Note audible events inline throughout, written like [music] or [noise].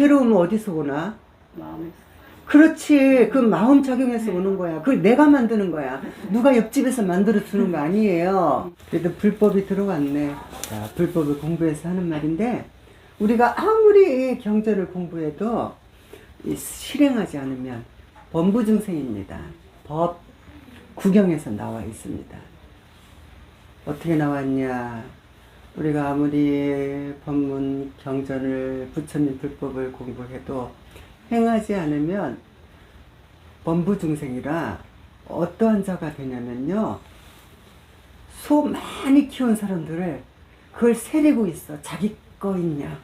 괴로움은 어디서 오나? 마음에 그렇지. 그 마음 작용해서 오는 거야. 그걸 내가 만드는 거야. 누가 옆집에서 만들어 주는 거 아니에요. 그래도 불법이 들어왔네. 자, 불법을 공부해서 하는 말인데, 우리가 아무리 경제를 공부해도 이 실행하지 않으면 범부 증생입니다. 법 구경에서 나와 있습니다. 어떻게 나왔냐? 우리가 아무리 법문, 경전을, 부처님 불법을 공부해도 행하지 않으면 범부중생이라 어떠한 자가 되냐면요. 소 많이 키운 사람들을 그걸 세리고 있어. 자기 거 있냐.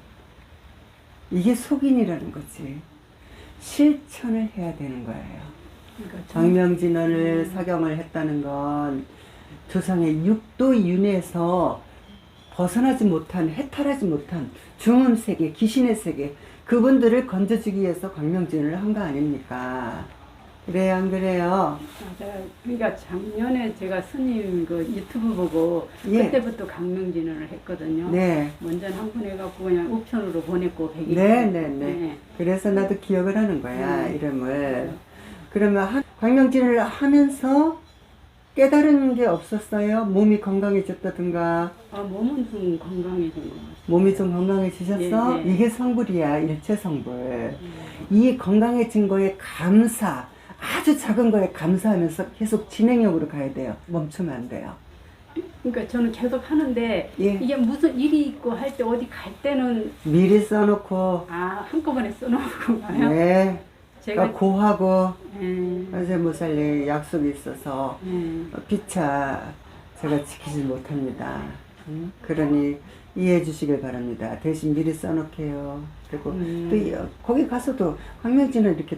이게 속인이라는 거지. 실천을 해야 되는 거예요. 그러니까 좀- 정명진언을 사경을 했다는 건 조상의 육도 윤회에서 벗어나지 못한 해탈하지 못한 중음 세계, 귀신의 세계 그분들을 건져주기 위해서 광명진을 한 거 아닙니까? 그래요, 안 그래요? 맞아요. 그러니까 작년에 제가 스님 그 유튜브 보고 예. 그때부터 강명진언을 했거든요. 네, 먼저 한 분 해갖고 그냥 우편으로 보냈고 백일. 네, 네, 네. 그래서 나도 기억을 하는 거야 음. 이름을. 그러면 한- 광명진을 하면서 깨달은 게 없었어요? 몸이 건강해졌다든가 아 몸은 좀 건강해진 것 같아요. 몸이 좀 건강해지셨어? 예, 예. 이게 성불이야, 일체 성불. 이 건강해진 거에 감사, 아주 작은 거에 감사하면서 계속 진행형으로 가야 돼요. 멈추면 안 돼요. 그러니까 저는 계속 하는데 예. 이게 무슨 일이 있고 할 때 어디 갈 때는 미리 써놓고, 아 한꺼번에 써놓고 가요. 네. 제가 그러니까 고하고, 예, 어제 모살리 약속이 있어서, 예. 피차 제가 지키지 못합니다. 음? 그러니 이해해 주시길 바랍니다. 대신 미리 써놓게요. 그리고 음. 또 이- 거기 가서도 황명진은 이렇게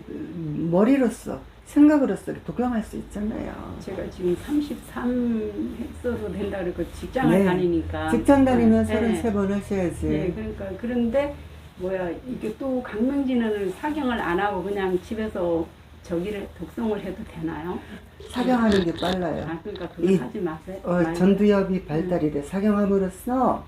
머리로써 생각으로써 이렇게 독경할 수 있잖아요. 제가 지금 33 했어도 된다 그러고 직장을 네. 다니니까 직장 다니면 네. 33번 하셔야지. 네, 그러니까 그런데 뭐야 이게 또 강명진은 사경을 안 하고 그냥 집에서 저기를 독성을 해도 되나요? 사경하는 게 빨라요. 아 그러니까 그거 이- 하지 마세요. 어, 말- 전두엽이 발달이 돼. 사경함으로써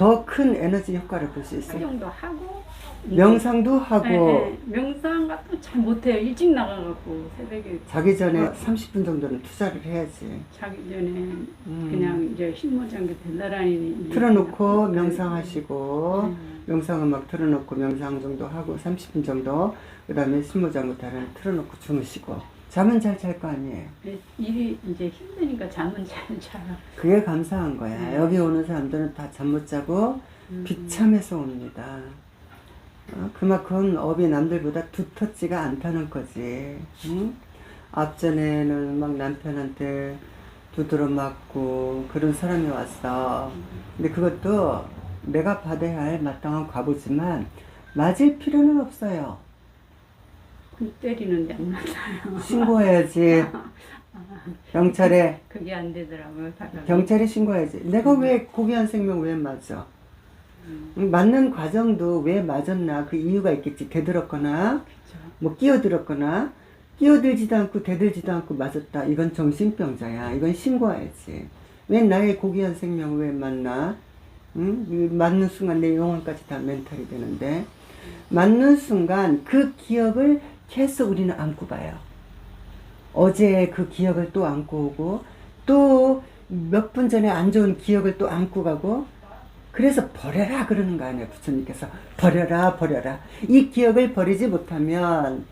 더 큰 에너지 효과를 볼 수 있어요. 사경도 하고 명상도 하고 네, 네. 명상 같은 잘 못해요. 일찍 나가갖고 새벽에 자기 전에 30분 정도는 투자를 해야지. 자기 전에 음. 그냥 이제 신모장교 된다라니 틀어놓고 명상하시고 음. 명상 음악 틀어놓고 명상 정도 하고 30분 정도 그 다음에 신모장구 다른 틀어놓고 주무시고 잠은 잘 잘 거 아니에요 네, 일이 이제 힘드니까 잠은 잘 [laughs] 자요. 그게 감사한 거야 네. 여기 오는 사람들은 다 잠 못 자고 음. 비참해서 옵니다 어, 그만큼 업이 남들보다 두텁지가 않다는 거지 응? 앞전에는 막 남편한테 두드러 맞고 그런 사람이 왔어 근데 그것도 내가 받아야 할 마땅한 과보지만 맞을 필요는 없어요. 그 때리는데 안 맞아요. 신고해야지. [laughs] 경찰에 그게 안 되더라고요. 다가 경찰에 신고해야지. 내가 왜 고귀한 생명 왜 맞아? 음. 맞는 과정도 왜 맞았나 그 이유가 있겠지. 대들었거나 그쵸. 뭐 끼어들었거나 끼어들지도 않고 대들지도 않고 맞았다. 이건 정신병자야. 이건 신고해야지. 왜 나의 고귀한 생명 왜 맞나? 응? 이 맞는 순간 내 영혼까지 다 멘탈이 되는데 맞는 순간 그 기억을 계속 우리는 안고 봐요. 어제 그 기억을 또 안고 오고 또 몇 분 전에 안 좋은 기억을 또 안고 가고 그래서 버려라 그러는 거 아니에요 부처님께서. 버려라 버려라. 이 기억을 버리지 못하면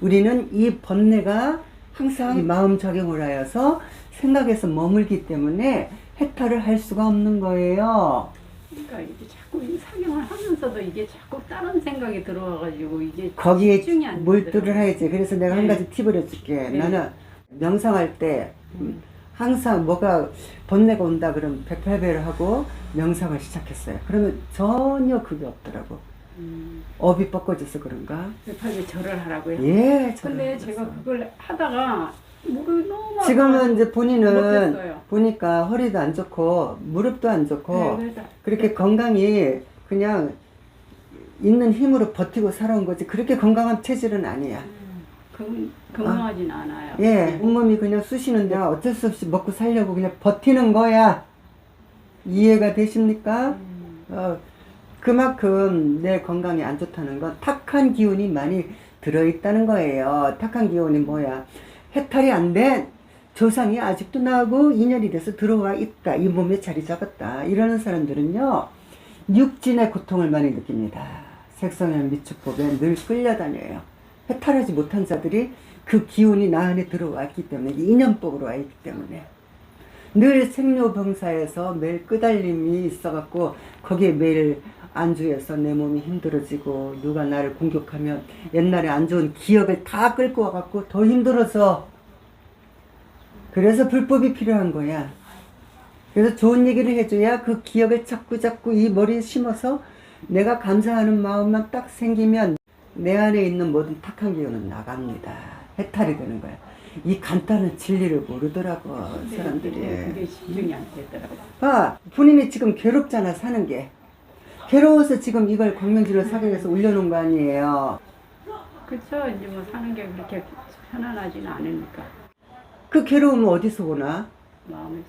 우리는 이 번뇌가 항상 이 마음 작용을 하여서 생각에서 머물기 때문에 해탈을 할 수가 없는 거예요 그러니까 이게 자꾸 이 사경을 하면서도 이게 자꾸 다른 생각이 들어와가지고 이게 거기에 집중이 안 몰두를 되더라고요. 해야지 그래서 내가 한 네. 가지 팁을 해줄게 네. 나는 명상할 때 음. 항상 뭐가 번뇌가 온다 그러면 108배를 하고 명상을 시작했어요 그러면 전혀 그게 없더라고 음, 업이 뻗어져서 그런가 급하게 절을 하라고요. 예 근데 저는 제가 그랬어. 그걸 하다가 목을 너무 지금은 이제 본인은 못했어요. 보니까 허리도 안 좋고 무릎도 안 좋고 네, 그래서 그렇게 건강이 그냥 있는 힘으로 버티고 살아온 거지 그렇게 건강한 체질은 아니야. 음, 건- 건강하진 않아요. 예, 온몸이 그냥 쑤시는데 어쩔 수 없이 먹고 살려고 그냥 버티는 거야. 이해가 되십니까? 음, 어, 그만큼 내 건강이 안 좋다는 건 탁한 기운이 많이 들어있다는 거예요. 탁한 기운이 뭐야? 해탈이 안 된 조상이 아직도 나하고 인연이 돼서 들어와 있다. 이 몸에 자리 잡았다. 이러는 사람들은요, 육진의 고통을 많이 느낍니다. 색성형 미축법에 늘 끌려다녀요. 해탈하지 못한 자들이 그 기운이 나 안에 들어왔기 때문에, 인연법으로 와 있기 때문에. 늘 생로병사에서 매일 끄달림이 있어갖고 거기에 매일 안주해서 내 몸이 힘들어지고 누가 나를 공격하면 옛날에 안 좋은 기억을 다 끌고 와갖고 더 힘들어서 그래서 불법이 필요한 거야. 그래서 좋은 얘기를 해줘야 그 기억을 자꾸 자꾸 이 머리에 심어서 내가 감사하는 마음만 딱 생기면 내 안에 있는 모든 탁한 기운은 나갑니다. 해탈이 되는 거야. 이 간단한 진리를 모르더라고 근데 사람들이. 그게 집중이 안 되더라고요. 봐, 본인이 지금 괴롭잖아 사는 게. 괴로워서 지금 이걸 광명지를 사경에서 올려놓은 거 아니에요. 그쵸 이제 뭐 사는 게 그렇게 편안하지는 않으니까 그 괴로움은 어디서 오나? 마음이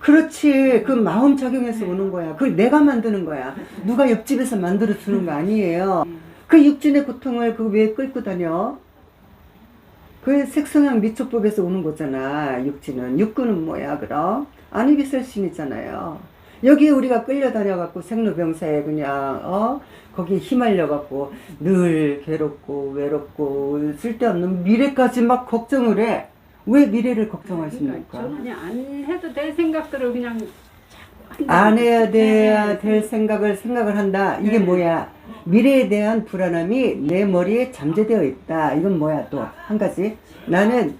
그렇지. 그 마음 작용해서 오는 거야. 그걸 내가 만드는 거야. 누가 옆집에서 만들어 주는 거 아니에요. 그 육진의 고통을 그 왜 끌고 다녀? 그 색성향 미초법에서 오는 거잖아. 육진은. 육군은 뭐야, 그럼? 안이비설신이잖아요. 여기에 우리가 끌려다녀갖고 생로병사에 그냥, 어? 거기에 휘말려갖고 늘 괴롭고 외롭고 쓸데없는 미래까지 막 걱정을 해. 왜 미래를 그러니까 걱정하십니까? 저는 그냥 안 해도 될 생각들을 그냥. 안 해야 돼야 네. 될 생각을 생각을 한다. 이게 네. 뭐야? 미래에 대한 불안함이 내 머리에 잠재되어 있다. 이건 뭐야 또 한 가지. 나는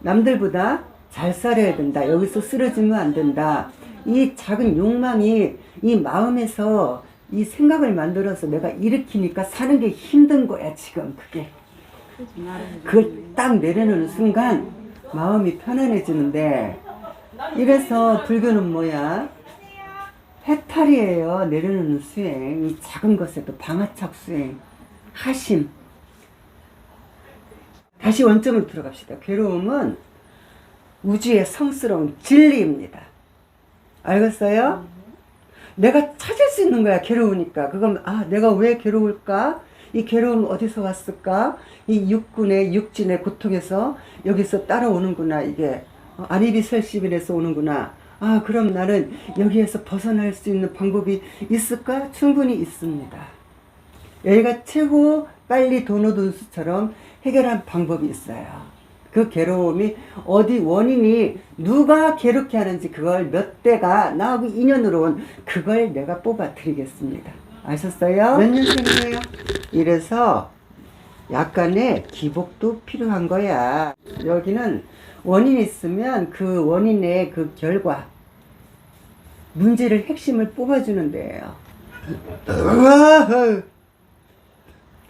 남들보다 잘 살아야 된다. 여기서 쓰러지면 안 된다. 이 작은 욕망이 이 마음에서 이 생각을 만들어서 내가 일으키니까 사는 게 힘든 거야 지금 그게. 그걸 딱 내려놓는 순간 마음이 편안해지는데 이래서 불교는 뭐야? 해탈이에요. 내려놓는 수행. 이 작은 것에도 방아착 수행. 하심. 다시 원점으로 들어갑시다. 괴로움은 우주의 성스러운 진리입니다. 알겠어요? 내가 찾을 수 있는 거야, 괴로우니까. 그건, 아, 내가 왜 괴로울까? 이 괴로움은 어디서 왔을까? 이 육군의, 육진의 고통에서 여기서 따라오는구나, 이게. 어, 아리비 설시빌에서 오는구나. 아, 그럼 나는 여기에서 벗어날 수 있는 방법이 있을까? 충분히 있습니다. 여기가 최고 빨리 도노돈수처럼 해결한 방법이 있어요. 그 괴로움이 어디 원인이 누가 괴롭게 하는지 그걸 몇 대가 나하고 인연으로 온 그걸 내가 뽑아 드리겠습니다. 아셨어요? 몇 년생이에요? 이래서 약간의 기복도 필요한 거야. 여기는 원인이 있으면 그 원인의 그 결과, 문제를 핵심을 뽑아주는 데예요.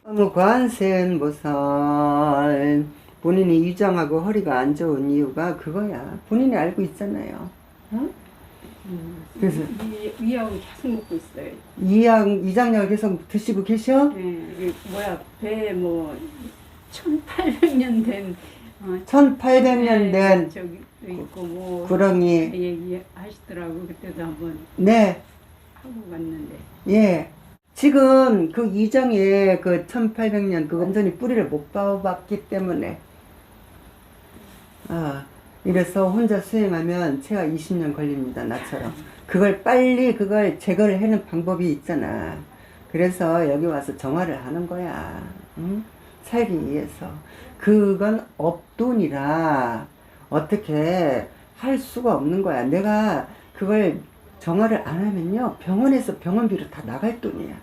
너무 관세음 보살 본인이 위장하고 허리가 안 좋은 이유가 그거야. 본인이 알고 있잖아요. 응? 음. 그래서 이 위약은 계속 먹고 있어요. 이약 이장약을 계속 드시고 계셔? 네, 이게 뭐야 배뭐 1800년 된 어, 1800년 된 저기 있고 뭐 구렁이. 얘기 하시더라고 그때도 한번 네, 하고 갔는데 예. 지금 그 이장에 그 1800년 그 완전히 뿌리를 못 봐봤기 때문에 아, 이래서 혼자 수행하면 최하 20년 걸립니다, 나처럼. 그걸 빨리 그걸 제거를 해는 방법이 있잖아. 그래서 여기 와서 정화를 하는 거야. 응? 살기 위해서. 그건 업돈이라 어떻게 할 수가 없는 거야. 내가 그걸 정화를 안 하면요. 병원에서 병원비로 다 나갈 돈이야.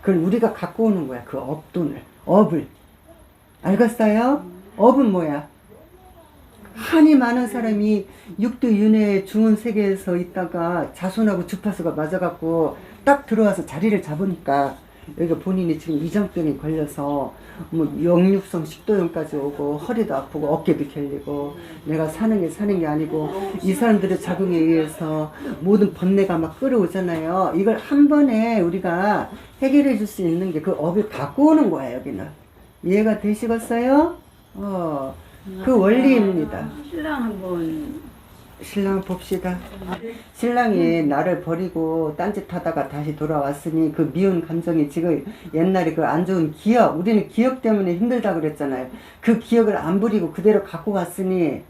그걸 우리가 갖고 오는 거야. 그 업돈을. 업을. 알겠어요? 업은 뭐야? 한이 많은 사람이 육도 윤회 중원 세계에서 있다가 자손하고 주파수가 맞아갖고 딱 들어와서 자리를 잡으니까 여기가 본인이 지금 이장병이 걸려서 뭐 영육성 식도염까지 오고 허리도 아프고 어깨도 결리고 내가 사는 게 사는 게 아니고 이 사람들의 작용에 의해서 모든 번뇌가 막 끌어오잖아요. 이걸 한 번에 우리가 해결해 줄 수 있는 게 그 업을 갖고 오는 거야 여기는 이해가 되시겠어요? 어. 그 원리입니다. 신랑 한번 신랑 봅시다. 신랑이 나를 버리고 딴짓 하다가 다시 돌아왔으니 그 미운 감정이 지금 옛날에 그 안 좋은 기억, 우리는 기억 때문에 힘들다 그랬잖아요. 그 기억을 안 부리고 그대로 갖고 왔으니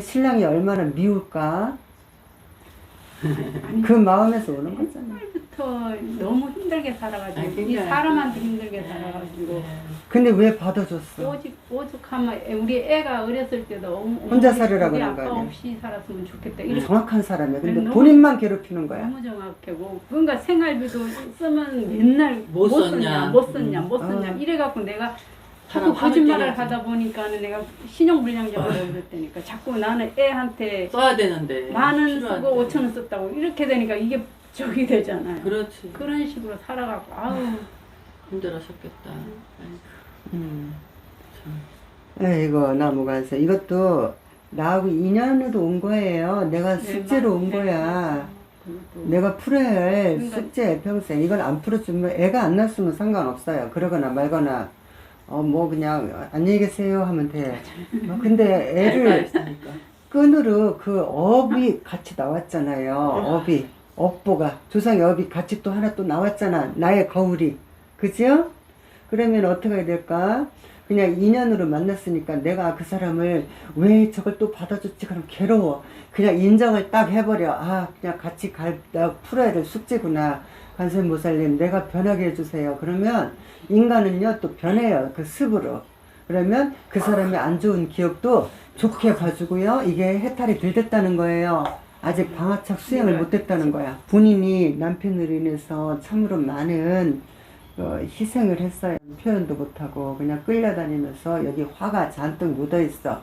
신랑이 얼마나 미울까? [laughs] 그 마음에서 오는 거잖아. 부터 너무 힘들게 살아가지고 아니, 이 사람한테 힘들게 살아가지고 근데 왜 받아줬어? 오직 오죽하면 애- 우리 애가 어렸을 때도 어머, 혼자 어머니, 살으라고 우리 하는 거 아빠 아니야? 없이 살았으면 좋겠다 이렇게 정확한 사람이야. 근데 너무- 본인만 괴롭히는 거야. 너무 정확하고 그러니까 생활비도 쓰면 맨날 못못 썼냐. 썼냐 못 썼냐 음. 못 썼냐 아. 이래갖고 내가 사람 자꾸 거짓말을 하다 보니까는 내가 신용불량자가 되었다니까 자꾸 나는 애한테 써야 되는데. 만 원. 쓰고 오천 원 썼다고 이렇게 되니까 이게 적이 되잖아요. 그렇지. 그런 식으로 살아갖고 아우 힘들으셨겠다. 음. 참. 에이고 나무관세 이것도 나하고 인연으로 온 거예요. 내가 숙제로 온 거야. 그것도 내가 풀어야 할 그러니까- 숙제 평생 이걸 안 풀어주면 애가 안 났으면 상관없어요. 그러거나 말거나 어 뭐 그냥 안녕히 계세요 하면 돼. 어, 근데 애를. 끈으로 그 업이 같이 나왔잖아요. 업이 업보가 조상의 업이 같이 또 하나 또 나왔잖아. 나의 거울이 그죠? 그러면 어떻게 해야 될까? 그냥 인연으로 만났으니까 내가 그 사람을 왜 저걸 또 받아줬지? 그럼 괴로워. 그냥 인정을 딱 해버려. 아, 그냥 같이 갈, 나 풀어야 될 숙제구나. 관세모살님, 내가 변하게 해주세요. 그러면 인간은요, 또 변해요. 그 습으로. 그러면 그 사람의 안 좋은 기억도 좋게 봐주고요. 이게 해탈이 덜 됐다는 거예요. 아직 방화착 수행을 못 했다는 거야. 본인이 남편으로 인해서 참으로 많은 어, 희생을 했어요. 표현도 못하고 그냥 끌려다니면서 여기 화가 잔뜩 묻어 있어.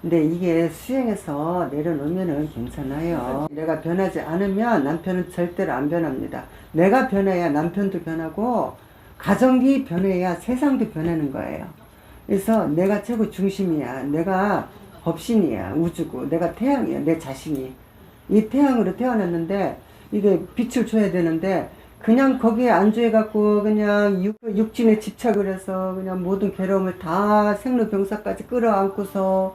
근데 이게 수행해서 내려놓으면은 괜찮아요. 내가 변하지 않으면 남편은 절대로 안 변합니다. 내가 변해야 남편도 변하고 가정이 변해야 세상도 변하는 거예요. 그래서 내가 최고 중심이야. 내가 법신이야. 우주고. 내가 태양이야. 내 자신이. 이 태양으로 태어났는데 이게 빛을 줘야 되는데 그냥 거기에 안주해갖고 그냥 육, 육진에 집착을 해서 그냥 모든 괴로움을 다 생로병사까지 끌어안고서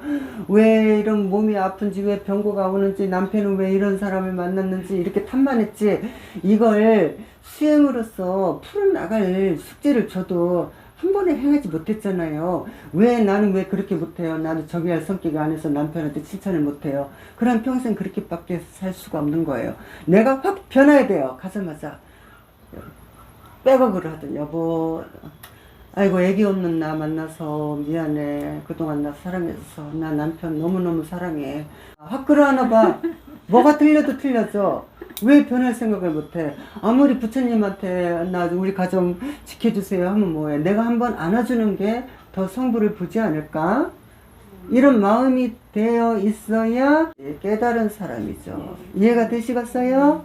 왜 이런 몸이 아픈지 왜 병고가 오는지 남편은 왜 이런 사람을 만났는지 이렇게 탐만했지. 이걸 수행으로서 풀어나갈 숙제를 줘도 한 번에 행하지 못했잖아요. 왜 나는 왜 그렇게 못해요? 나도 저기 할 성격이 아니서 남편한테 칭찬을 못해요. 그럼 평생 그렇게밖에 살 수가 없는 거예요. 내가 확 변해야 돼요. 가자마자. 백업을 하든 여보 아이고 애기 없는 나 만나서 미안해 그동안 나 사랑해서 나 남편 너무너무 사랑해 확 끌어안아 봐 뭐가 틀려도 틀려져 왜 변할 생각을 못해? 아무리 부처님한테 나 우리 가정 지켜주세요 하면 뭐해? 내가 한번 안아주는 게 더 성부를 보지 않을까? 이런 마음이 되어 있어야 깨달은 사람이죠. 이해가 되시겠어요?